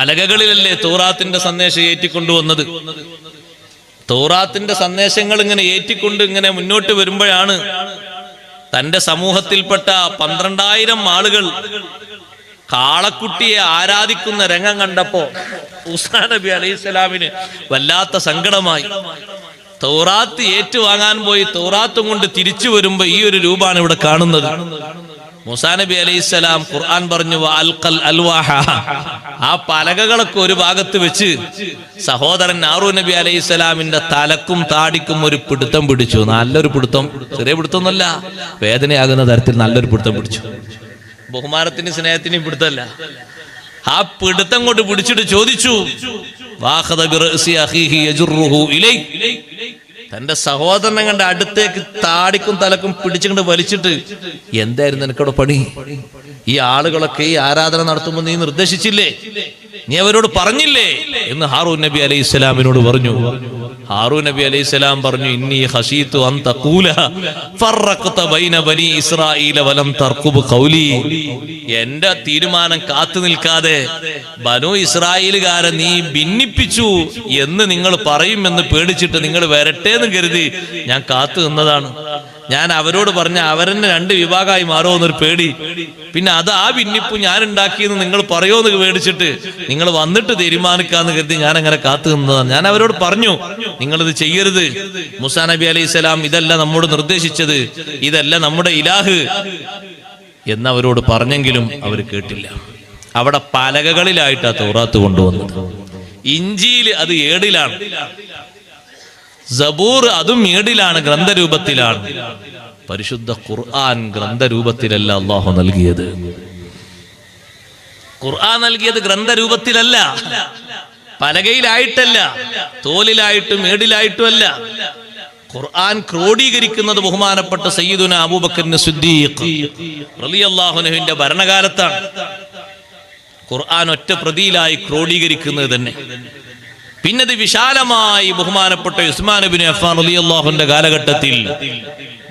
പലകകളിലല്ലേ തോറാത്തിന്റെ സന്ദേശം ഏറ്റിക്കൊണ്ടുവന്നത്? തോറാത്തിന്റെ സന്ദേശങ്ങൾ ഇങ്ങനെ ഏറ്റിക്കൊണ്ട് ഇങ്ങനെ മുന്നോട്ട് വരുമ്പോഴാണ് തന്റെ സമൂഹത്തിൽപ്പെട്ട പന്ത്രണ്ടായിരം ആളുകൾ കാളക്കുട്ടിയെ ആരാധിക്കുന്ന രംഗം കണ്ടപ്പോ ഉസ്മാൻ നബി അലൈഹിസ്സലാമിന് വല്ലാത്ത സങ്കടമായി. തോറാത്ത് ഏറ്റുവാങ്ങാൻ പോയി തൗറാത്തും കൊണ്ട് തിരിച്ചു വരുമ്പോ ഈ ഒരു രൂപമാണ് ഇവിടെ കാണുന്നത്. മുസാ നബി അലൈഹി സ്വലാം ഖുർആൻ പറഞ്ഞു "വ അൽഖൽ അൽവാഹ. ആ പലകകളൊക്കെ ഒരു ഭാഗത്ത് വെച്ച് സഹോദരൻ ആറു നബി അലൈഹി സ്വലാമിന്റെ തലക്കും താടിക്കും ഒരു പിടുത്തം പിടിച്ചു. നല്ലൊരു പിടുത്തം. ചെറിയ പിടുത്തമൊന്നുമല്ല വേദനയാകുന്ന തരത്തിൽ നല്ലൊരു പിടുത്തം പിടിച്ചു. ബഹുമാനത്തിന് സ്നേഹത്തിനും പിടുത്തല്ല ആ പിടുത്തം കൊണ്ട് പിടിച്ചിട്ട് ചോദിച്ചു തന്റെ സഹോദരനെ കണ്ട അടുത്തേക്ക് താടിക്കും തലക്കും പിടിച്ചുകൊണ്ട് വലിച്ചിട്ട് എന്തായിരുന്നു എനിക്കവിടെ പണി? ഈ ആളുകളൊക്കെ ഈ ആരാധന നടത്തുമ്പോൾ നീ നിർദ്ദേശിച്ചില്ലേ? നീ അവരോട് പറഞ്ഞില്ലേ? എന്ന് ഹാറൂ നബി അലൈഹി ഇസ്ലാമിനോട് പറഞ്ഞു. ഹാറൂ നബി അലൈഹി സ്വലാം പറഞ്ഞു ഇന്നി ഹസീത്തു ബൈന ബനി ഇസ്രായീല വലം തർക്കുബ് ഖൗലി. എന്റെ തീരുമാനം കാത്തു നിൽക്കാതെ ബനു ഇസ്രായേലുകാരെ നീ ഭിന്നിപ്പിച്ചു എന്ന് നിങ്ങൾ പറയുമെന്ന് പേടിച്ചിട്ട് നിങ്ങൾ വരട്ടെ എന്ന് കരുതി ഞാൻ കാത്തു നിന്നതാണ്. ഞാൻ അവരോട് പറഞ്ഞ അവരെന്നെ രണ്ട് വിഭാഗമായി മാറുമോ എന്നൊരു പേടി. പിന്നെ അത് ആ ഭിന്നിപ്പ് ഞാൻ ഉണ്ടാക്കിയെന്ന് നിങ്ങൾ പറയുമോന്ന് പേടിച്ചിട്ട് നിങ്ങൾ വന്നിട്ട് തീരുമാനിക്കാന്ന് കരുതി ഞാൻ അങ്ങനെ കാത്തു നിന്നതാണ്. ഞാൻ അവരോട് പറഞ്ഞു നിങ്ങളിത് ചെയ്യരുത്. മുസാ നബി അലൈഹി സ്വലാം ഇതല്ല നമ്മോട് നിർദ്ദേശിച്ചത്. ഇതല്ല നമ്മുടെ ഇലാഹ്. എന്നവരോട് പറഞ്ഞെങ്കിലും അവർ കേട്ടില്ല. അവിടെ പലകകളിലായിട്ടാ തൗറാത്ത് കൊണ്ടുവന്നത്. ഇഞ്ചിയിൽ അത് ഏടിലാണ്. സബൂർ അതും ഏടിലാണ് ഗ്രന്ഥരൂപത്തിലാണ്. പരിശുദ്ധ ഖുർആൻ ഗ്രന്ഥരൂപത്തിലല്ല അള്ളാഹു നൽകിയത്. ഖുർആൻ നൽകിയത് ഗ്രന്ഥരൂപത്തിലല്ല. പലകയിലായിട്ടല്ല തോലിലായിട്ടും ഏടിലായിട്ടും അല്ല. ഖുർആൻ ക്രോഡീകരിക്കുന്നത് ബഹുമാനപ്പെട്ട സയ്യിദുന അബൂബക്കറിന് സിദ്ദീഖ് റളിയല്ലാഹുനുവിന്റെ ഭരണകാലത്താണ്. ഖുർആൻ ഒറ്റ പ്രതിയിലായി ക്രോഡീകരിക്കുന്നത് തന്നെ. പിന്നെ ഇത് വിശാലമായി ബഹുമാനപ്പെട്ട ഉസ്മാൻ ബിൻ അഫ്ഫാൻ റളിയല്ലാഹുവിന്റെ കാലഘട്ടത്തിൽ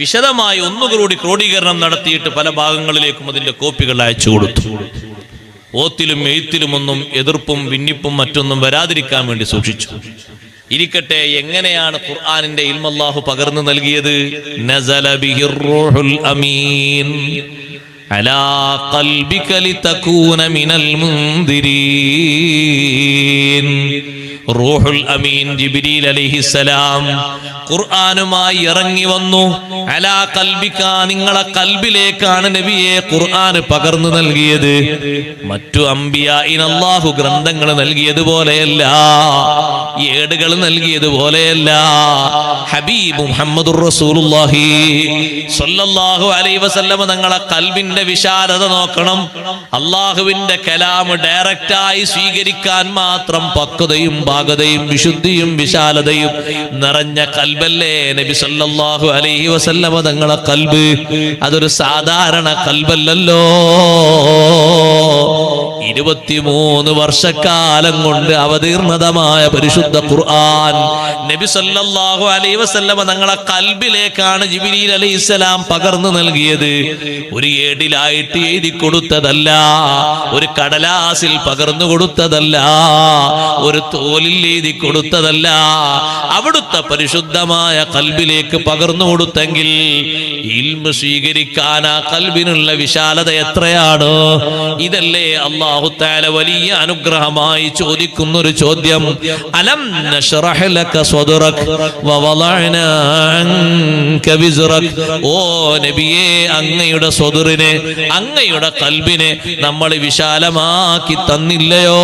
വിശദമായി ഒന്നുകൂടി ക്രോഡീകരണം നടത്തിയിട്ട് പല ഭാഗങ്ങളിലേക്കും അതിന്റെ കോപ്പികൾ അയച്ചു കൊടുത്തു. ഓത്തിലും എഴുത്തിലും ഒന്നും എതിർപ്പും വിന്നിപ്പും മറ്റൊന്നും വരാതിരിക്കാൻ വേണ്ടി സൂക്ഷിച്ചു. ഇരിക്കട്ടെ എങ്ങനെയാണ് ഖുർആാനിന്റെ ഇൽമല്ലാഹു പകർന്നു നൽകിയത്? നസല റൂഹുൽ അമീൻ. അലാ ഖൽബിക ലിതകൂന മിനൽ മുൻദിരീൻ. അമീൻ ജിബ്രീൽ അലൈഹിസ്സലാം ഖുർആനുമായി ഇറങ്ങി വന്നു. അലാ കൽബിക്ക നിങ്ങളെ കൽബിലേക്കാണ് നബിയെ ഖുർആൻ പകർന്നു നൽകിയത്. മറ്റു അമ്പിയായിൻ അല്ലാഹു ഗ്രന്ഥങ്ങൾ നൽകിയതുപോലെയല്ല. ഏടുകൾ നൽകിയതുപോലെയല്ല. ഹബീബ് മുഹമ്മദ് റസൂലുള്ളാഹി അലൈഹി തങ്ങളെ കൽബിന്റെ വിശാലത നോക്കണം. അള്ളാഹുവിന്റെ കലാം ഡയറക്റ്റായി സ്വീകരിക്കാൻ മാത്രം പക്വതയും പാകതയും വിശുദ്ധിയും വിശാലതയും നിറഞ്ഞ കൽബല്ലേ? നബി സല്ലല്ലാഹു അലൈഹി വസല്ലമ തങ്ങളെ കൽബ്. അതൊരു സാധാരണ കൽബല്ലല്ലോ. ഇരുപത്തിമൂന്ന് വർഷക്കാലം കൊണ്ട് അവതീർണതമായ പരിശുദ്ധ ഖുർആൻ. നബി സല്ലല്ലാഹു അലൈഹി വസല്ലമ തങ്ങളെ കൽബിലേക്കാണ് ജിബ്രീൽ അലൈഹിസ്സലാം പകർന്നു നൽകിയത്. ഒരു ഏടിലായിട്ട് എഴുതി കൊടുത്തതല്ല ഒരു കടലാസിൽ പകർന്നു കൊടുത്തതല്ല ഒരു തോലിൽ എഴുതി കൊടുത്തതല്ല. അവിടുത്തെ പരിശുദ്ധമായ കൽബിലേക്ക് പകർന്നു കൊടുത്തെങ്കിൽ ഇൽമ സ്വീകരിക്കാൻ ആ കൽബിനുള്ള വിശാലത എത്രയാണ്? ഇതല്ലേ അള്ളാഹു താല വലിയ അനുഗ്രഹമായി ചോദിക്കുന്ന ഒരു ചോദ്യം. അലം ഓ നബിയേ അങ്ങയുടെ സ്വതുറിനെ അങ്ങയുടെ കൽബിനെ നമ്മൾ വിശാലമാക്കി തന്നില്ലയോ?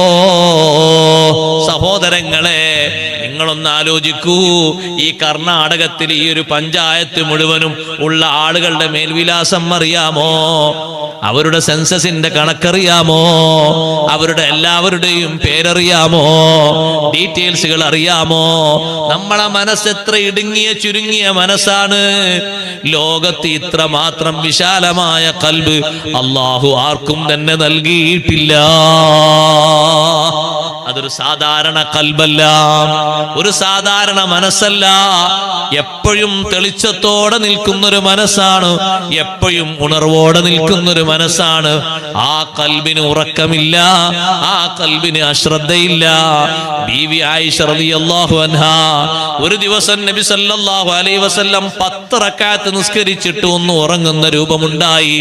സഹോദരങ്ങളെ നിങ്ങളൊന്ന് ആലോചിക്കൂ. ഈ കർണാടകത്തിൽ ഈ ഒരു പഞ്ചായത്ത് മുഴുവനും ഉള്ള ആളുകളുടെ മേൽവിലാസം അറിയാമോ? അവരുടെ സെൻസസിന്റെ കണക്കറിയാമോ? അവരുടെ എല്ലാവരുടെയും പേരറിയാമോ? ഡീറ്റെയിൽസുകൾ അറിയാമോ? നമ്മളെ മനസ്സ് എത്ര ഇടുങ്ങിയ ചുരുങ്ങിയ മനസ്സാണ്. ലോകത്ത് ഇത്ര മാത്രം വിശാലമായ കൽബ് അള്ളാഹു ആർക്കും തന്നെ നൽകിയിട്ടില്ല. അതൊരു സാധാരണ കൽബല്ല. ഒരു സാധാരണ മനസ്സല്ല. എപ്പോഴും തെളിച്ചത്തോടെ നിൽക്കുന്നൊരു മനസ്സാണ്. എപ്പോഴും ഉണർവോടെ നിൽക്കുന്ന ഒരു മനസ്സാണ്. ആ കൽബിന് ഉറക്കമില്ല ആ കൽബിന് അശ്രദ്ധയില്ല. ആയിഷ റളിയല്ലാഹു ഒരു ദിവസം നബി സല്ലല്ലാഹു അലൈഹി വസല്ലം പത്ത് റക്കാത്ത് നിസ്കരിച്ചിട്ട് ഒന്ന് ഉറങ്ങുന്ന രൂപമുണ്ടായി.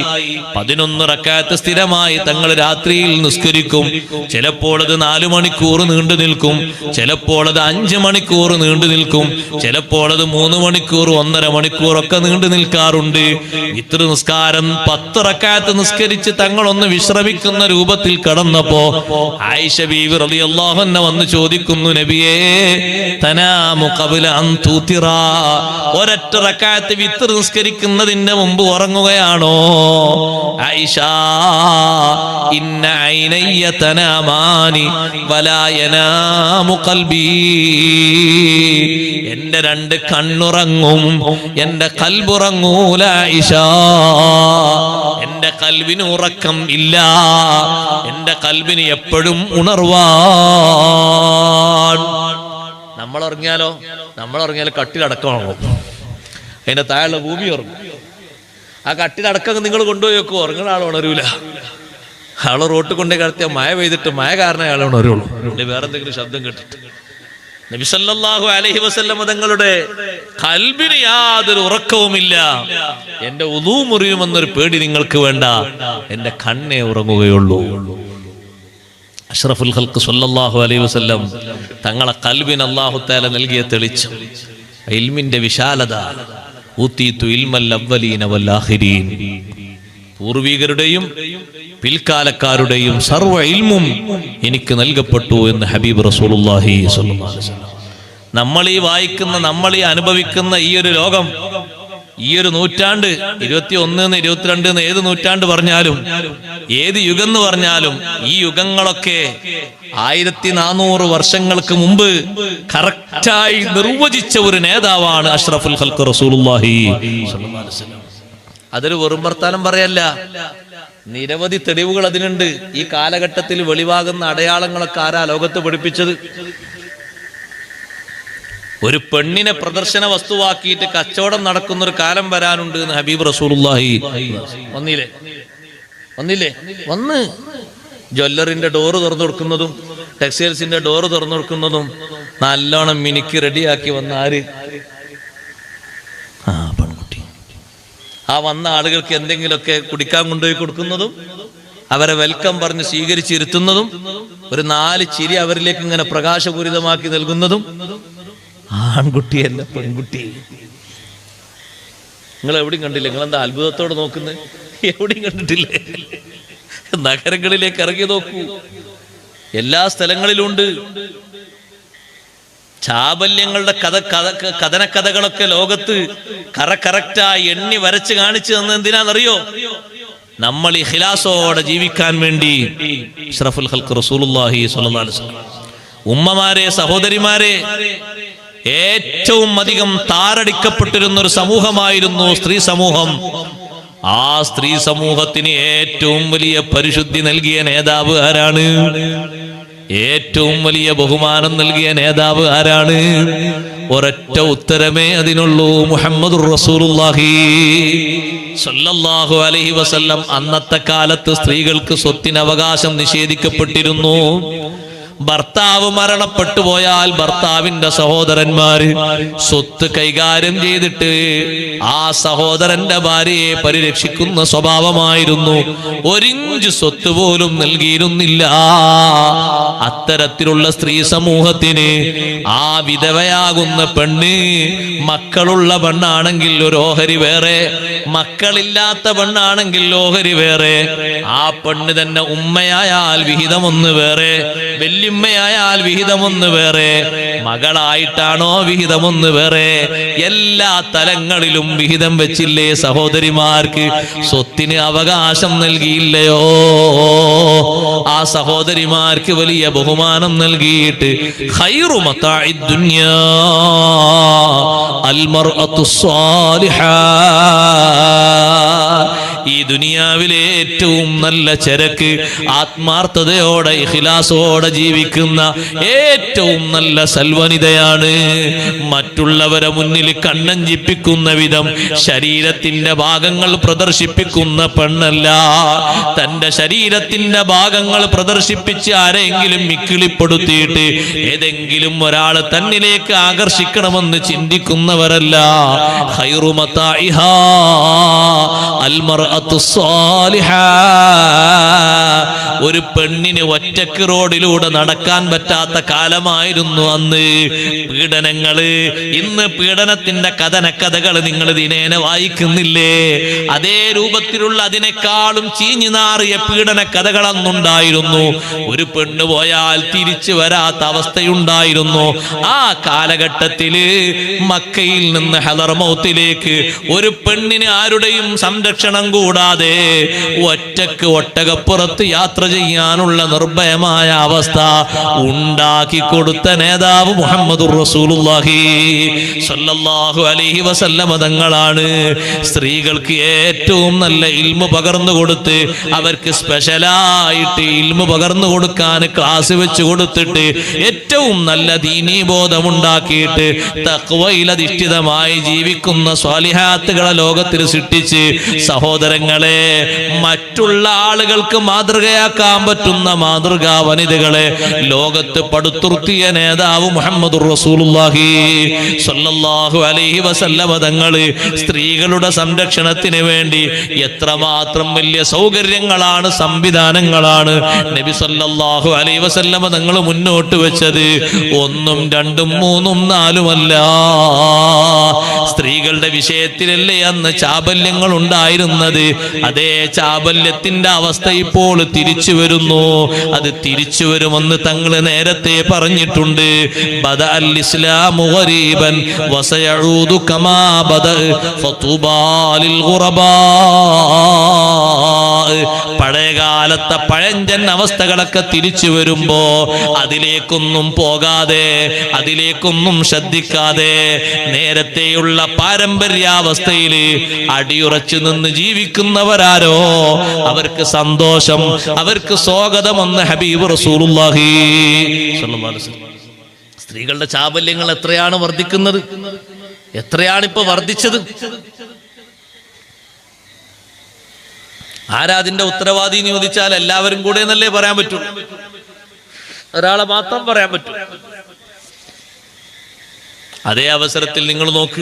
പതിനൊന്ന് റക്കാത്ത് സ്ഥിരമായി തങ്ങൾ രാത്രിയിൽ നിസ്കരിക്കും. ചിലപ്പോൾ അത് നാലു മണിക്കൂർ നീണ്ടു നിൽക്കും. ചിലപ്പോൾ അത് അഞ്ച് മണിക്കൂർ നീണ്ടു നിൽക്കും. ചിലപ്പോൾ അത് മൂന്ന് മണിക്കൂർ ഒന്നര മണിക്കൂർ ഒക്കെ നീണ്ടു നിൽക്കാറുണ്ട്. ഇത്ര നിസ്കാരം പത്ത് റക്കാത്ത് നിസ്കരിച്ച് തങ്ങളൊന്ന് വിശ്രമിക്കുന്ന രൂപത്തിൽ കടന്നപ്പോ ആയിഷ ബീവി റളിയല്ലാഹു അൻഹ വന്ന് ചോദിക്കുന്നു നബിയേ തനാമു കബില അന്തൂത്തിറ തൂത്തിറ. ഒരൊറ്റ റക്കാത്ത് വിത്ത് നിസ്കരിക്കുന്നതിന്റെ മുമ്പ് ഉറങ്ങുകയാണോ? ആയിഷ ഇന്ന ഐനയ്യ തനാമാനി വലാ യനാമു ഖൽബി. എന്റെ രണ്ട് കണ്ണുറങ്ങും. എന്റെ കൽബുറങ്ങൂല ഇഷ എന്റെ കൽവിന് ഉറക്കം ഇല്ല. എന്റെ കൽവിന് എപ്പോഴും ഉണർവാൻ. നമ്മൾ ഉറങ്ങിയാലോ നമ്മൾ ഉറങ്ങിയാൽ കട്ടിലടക്കമാണോ അതിന്റെ താഴെ ഭൂമി ഉറങ്ങും. ആ കട്ടിലടക്കം നിങ്ങൾ കൊണ്ടുപോയി വെക്കും. ഉറങ്ങുന്ന ആൾ ഉണരൂല. ആൾ റോട്ട് കൊണ്ടേ കിടത്തിയ മഴ പെയ്തിട്ട് മഴ കാരണം അയാൾ ഉണരുള്ളൂ. വേറെ എന്തെങ്കിലും ശബ്ദം കേട്ടിട്ട്. നബിസല്ലാഹു അലഹി വസല്ലം തങ്ങളുടെ കൽബിന് യാതൊരു ഉറക്കവുമില്ല. എന്റെ ഉദൂ മുറിയുമെന്നൊരു പേടി നിങ്ങൾക്ക് വേണ്ട. എന്റെ കണ്ണേ ഉറങ്ങുകയുള്ളൂ. അഷ്റഫുൽ ഹൽക്ക് സല്ലല്ലാഹു അലൈഹി വസല്ലം തങ്ങളെ കൽബിൻ അല്ലാഹു താല നൽകിയ തെളിച്ചു. ഇൽമിന്റെ വിശാലത. ഊത്തീത്തു ഇൽമൽ അവലീന പൂർവികരുടെയും പിൽക്കാലക്കാരുടെയും സർവ ഇൽമും എനിക്ക് നൽകപ്പെട്ടു എന്ന് ഹബീബ് സ്വല്ലല്ലാഹു നമ്മൾ ഈ വായിക്കുന്ന നമ്മൾ ഈ അനുഭവിക്കുന്ന ഈ ഒരു ലോകം ഈ ഒരു നൂറ്റാണ്ട് ഇരുപത്തി ഒന്ന് ഇരുപത്തിരണ്ട് ഏത് നൂറ്റാണ്ട് പറഞ്ഞാലും ഏത് യുഗം എന്ന് പറഞ്ഞാലും ഈ യുഗങ്ങളൊക്കെ ആയിരത്തി നാനൂറ് വർഷങ്ങൾക്ക് മുമ്പ് കറക്റ്റായി നിർവചിച്ച ഒരു നേതാവാണ് അഷ്റഫുൽ ഹൽക്ക് സ്വല്ലല്ലാഹു അതൊരു വെറും വർത്താനം പറയല്ല. നിരവധി തെളിവുകൾ അതിനുണ്ട്. ഈ കാലഘട്ടത്തിൽ വെളിവാകുന്ന അടയാളങ്ങളൊക്കെ ആരാ ലോകത്ത് പഠിപ്പിച്ചത്? ഒരു പെണ്ണിനെ പ്രദർശന വസ്തുവാക്കിയിട്ട് കച്ചവടം നടക്കുന്ന ഒരു കാലം വരാനുണ്ട് എന്ന് ഹബീബ് റസൂലുല്ലാഹി വന്നില്ലേ? വന്നില്ലേ? വന്ന്. ജ്വല്ലറിന്റെ ഡോറ് തുറന്നു കൊടുക്കുന്നതും ടെക്സ്റ്റൈൽസിന്റെ ഡോറ് തുറന്നു കൊടുക്കുന്നതും നല്ലോണം മിനിക്ക് റെഡിയാക്കി വന്ന ആര് ആ പെൺകുട്ടി ആ വന്ന ആളുകൾക്ക് എന്തെങ്കിലുമൊക്കെ കുടിക്കാൻ കൊണ്ടുപോയി കൊടുക്കുന്നതും അവരെ വെൽക്കം പറഞ്ഞ് സ്വീകരിച്ചിരുത്തുന്നതും ഒരു നാല് ചിരി അവരിലേക്ക് ഇങ്ങനെ പ്രകാശപൂരിതമാക്കി നൽകുന്നതും ആൺകുട്ടിയല്ല പെൺകുട്ടി. നിങ്ങൾ എവിടെയും കണ്ടില്ല? നിങ്ങൾ എന്താ അത്ഭുതത്തോടെ നോക്കുന്നത് എവിടെയും കണ്ടിട്ടില്ലേ? നഗരങ്ങളിലേക്ക് ഇറങ്ങി നോക്കൂ. എല്ലാ സ്ഥലങ്ങളിലും ഉണ്ട്. ചാബല്യങ്ങളുടെ കഥ കഥ കഥനക്കഥകളൊക്കെ ലോകത്ത് കറ കറക്റ്റായി എണ്ണി വരച്ച് കാണിച്ചു തന്ന എന്തിനാണെന്നറിയോ? നമ്മൾ ഈ ഹിലാസോടെ ജീവിക്കാൻ വേണ്ടി ഇഷ്റഫുൽ ഹൽക്ക് ഉമ്മമാരെ സഹോദരിമാരെ ഏറ്റവും അധികം താറടിക്കപ്പെട്ടിരുന്ന ഒരു സമൂഹമായിരുന്നു സ്ത്രീ സമൂഹം. ആ സ്ത്രീ സമൂഹത്തിന് ഏറ്റവും വലിയ പരിശുദ്ധി നൽകിയ നേതാവ് ആരാണ്? ഏറ്റവും വലിയ ബഹുമാനം നൽകിയ നേതാവ് ആരാണ്? ഒരൊറ്റ ഉത്തരമേ അതിനുള്ളൂ. മുഹമ്മദ് റസൂലുള്ളാഹി. സല്ലല്ലാഹു അലൈഹി വസല്ലം അന്നത്തെ കാലത്ത് സ്ത്രീകൾക്ക് സ്വത്തിന് അവകാശം നിഷേധിക്കപ്പെട്ടിരുന്നു. ഭർത്താവ് മരണപ്പെട്ടു പോയാൽ ഭർത്താവിന്റെ സഹോദരന്മാര് സ്വത്ത് കൈകാര്യം ചെയ്തിട്ട് ആ സഹോദരന്റെ ഭാര്യയെ പരിരക്ഷിക്കുന്ന സ്വഭാവമായിരുന്നു. ഒരിഞ്ച് സ്വത്ത് പോലും നൽകിയിരുന്നില്ല. അത്തരത്തിലുള്ള സ്ത്രീ സമൂഹത്തിന് ആ വിധവയാകുന്ന പെണ്ണ് മക്കളുള്ള പെണ്ണാണെങ്കിൽ ഒരു ഓഹരി വേറെ മക്കളില്ലാത്ത പെണ്ണാണെങ്കിൽ ഓഹരി വേറെ ആ പെണ്ണ് തന്നെ ഉമ്മയായാൽ വിഹിതമൊന്ന് വേറെ വല്യമ്മയായാൽ വിഹിതമൊന്ന് വേറെ. മകളായിട്ടാണോ വിഹിതമൊന്ന് വേറെ. എല്ലാ തലങ്ങളിലും വിഹിതം വെച്ചില്ലേ സഹോദരിമാർക്ക്. സ്വത്തിന് അവകാശം നൽകിയില്ലയോ? സഹോദരിമാർക്ക് വലിയ ബഹുമാനം നൽകിയിട്ട് ഈ ദുനിയാവിലെ ഏറ്റവും നല്ല ചരക്ക് ആത്മാർത്ഥതയോടെ ഇഖിലാസോടെ ജീവിക്കുന്ന ഏറ്റവും നല്ല സൽവനിതയാണ്. മറ്റുള്ളവരെ മുന്നിൽ കണ്ണഞ്ചിപ്പിക്കുന്ന വിധം ശരീരത്തിന്റെ ഭാഗങ്ങൾ പ്രദർശിപ്പിക്കുന്ന പെണ്ണല്ല. തന്റെ ശരീരത്തിന്റെ ഭാഗങ്ങൾ പ്രദർശിപ്പിച്ച് ആരെങ്കിലും മിക്കിളിപ്പെടുത്തിയിട്ട് ഏതെങ്കിലും ഒരാൾ തന്നിലേക്ക് ആകർഷിക്കണമെന്ന് ചിന്തിക്കുന്നവരല്ല. ഒരു പെണ്ണിന് ഒറ്റയ്ക്ക് റോഡിലൂടെ നടക്കാൻ പറ്റാത്ത കാലമായിരുന്നു അന്ന്. പീഡനങ്ങൾ ഇന്ന് പീഡനത്തിന്റെ കഥനക്കഥകൾ നിങ്ങൾ ദിനേന വായിക്കുന്നില്ലേ? അതേ രൂപത്തിലുള്ള അതിനേക്കാളും ചീഞ്ഞു നാറിയ പീഡന ഒരു പെണ്ണ് പോയാൽ തിരിച്ചു വരാത്ത അവസ്ഥയുണ്ടായിരുന്നു. ആ കാലഘട്ടത്തിൽ മക്കയിൽ നിന്ന് ഹലർമൗത്തിലേക്ക് ഒരു പെണ്ണിന് ആരുടെയും സംരക്ഷണം കൂടാതെ ഒറ്റയ്ക്ക് ഒട്ടകപ്പുറത്ത് യാത്ര ചെയ്യാനുള്ള നിർഭയമായ അവസ്ഥ ഉണ്ടാക്കി കൊടുത്ത നേതാവ് മുഹമ്മദ് സ്വല്ലല്ലാഹു അലൈഹി വസല്ലമ തങ്ങളാണ്. സ്ത്രീകൾക്ക് ഏറ്റവും നല്ല ഇൽമ പകർന്നു കൊടുത്ത് അവർക്ക് സ്പെഷ്യലായിട്ട് ഇൽമ പകർന്നു കൊടുക്കാൻ ക്ലാസ് വെച്ച് കൊടുത്തിട്ട് ഏറ്റവും നല്ല ദീനീബോധമുണ്ടാക്കിയിട്ട് തക്വയിലധിഷ്ഠിതമായി ജീവിക്കുന്ന സ്വാലിഹാത്തുകളെ ലോകത്തിൽ സൃഷ്ടിച്ച് സഹോദരങ്ങളെ മറ്റുള്ള ആളുകൾക്ക് മാതൃകയാക്കാൻ പറ്റുന്ന മാതൃകാ വനിതകളെ ലോകത്ത് പടുത്തുർത്തിയ നേതാവ് മുഹമ്മദ് റസൂലുള്ളാഹി സല്ലല്ലാഹു അലൈഹി വസല്ലമ തങ്ങൾ സ്ത്രീകളുടെ സംരക്ഷണത്തിന് വേണ്ടി എത്രമാത്രം വലിയ സൗകര്യങ്ങളാണ് സംവിധാനങ്ങളാണ് നബി സല്ലല്ലാഹു അലൈഹി വസല്ലമ നിങ്ങൾ മുന്നോട്ട് വെച്ചത് ഒന്നും രണ്ടും മൂന്നും നാലുമല്ല. സ്ത്രീകളുടെ വിഷയത്തിലല്ലേ അന്ന് ചാബല്യങ്ങൾ ഉണ്ടായിരുന്നത്? അതേ ചാബല്യത്തിന്റെ അവസ്ഥ ഇപ്പോൾ തിരിച്ചു വരുന്നു. അത് തിരിച്ചു വരുമെന്ന് തങ്ങൾ നേരത്തെ പറഞ്ഞിട്ടുണ്ട്. ബദ അൽ ഇസ്ലാമു ഗരീബൻ കമാ ബദ ഫതുബാ പഴയകാലത്തെ പഴഞ്ചൻ അവസ്ഥകളൊക്കെ തിരിച്ചു വരുമ്പോ അതിലേക്കൊന്നും പോകാതെ അതിലേക്കൊന്നും ശ്രദ്ധിക്കാതെ നേരത്തെയുള്ള പാരമ്പര്യാവസ്ഥയിൽ അടിയുറച്ചു നിന്ന് ജീവിക്കുന്നവരാരോ? അവർക്ക് സന്തോഷം അവർക്ക് സ്വാഗതം സ്വാഗതമെന്ന് ഹബീബ് റസൂലുള്ളാഹി. സ്ത്രീകളുടെ ചാബല്യങ്ങൾ എത്രയാണ് വർദ്ധിക്കുന്നത്? എത്രയാണ് ഇപ്പൊ വർദ്ധിച്ചത്? ആരാ അതിന്റെ ഉത്തരവാദി എന്ന് ചോദിച്ചാൽ എല്ലാവരും കൂടെ എന്നല്ലേ പറയാൻ പറ്റൂ? ഒരാളെ മാത്രം പറയാൻ പറ്റൂ. അതേ അവസരത്തിൽ നിങ്ങൾ നോക്ക്.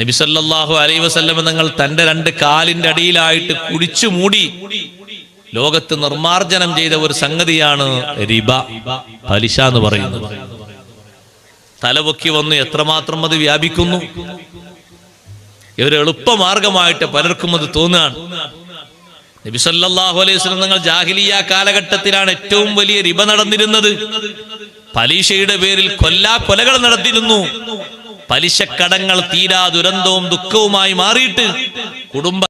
നബിസല്ലാഹു അലൈ അലൈഹി നിങ്ങൾ തന്റെ രണ്ട് കാലിന്റെ അടിയിലായിട്ട് കുടിച്ചു മൂടി ലോകത്ത് നിർമാർജനം ചെയ്ത ഒരു സംഗതിയാണ് റിബ പലിശ എന്ന് പറയുന്നത്. തലപൊക്കി വന്ന് എത്രമാത്രം അത് വ്യാപിക്കുന്നു? ഇവരെളുപ്പമാർഗമായിട്ട് പലർക്കും അത് തോന്നുകയാണ്. നബി സല്ലല്ലാഹു അലൈഹി വസല്ലം തങ്ങൾ ജാഹിലിയ കാലഘട്ടത്തിലാണ് ഏറ്റവും വലിയ റിബ നടന്നിരുന്നത്. പലിശയുടെ പേരിൽ കൊല്ലാ കൊലകൾ നടത്തിയിരുന്നു പലിശക്കടങ്ങൾ തീരാ ദുരന്തവും ദുഃഖവുമായി മാറിയിട്ട് കുടുംബ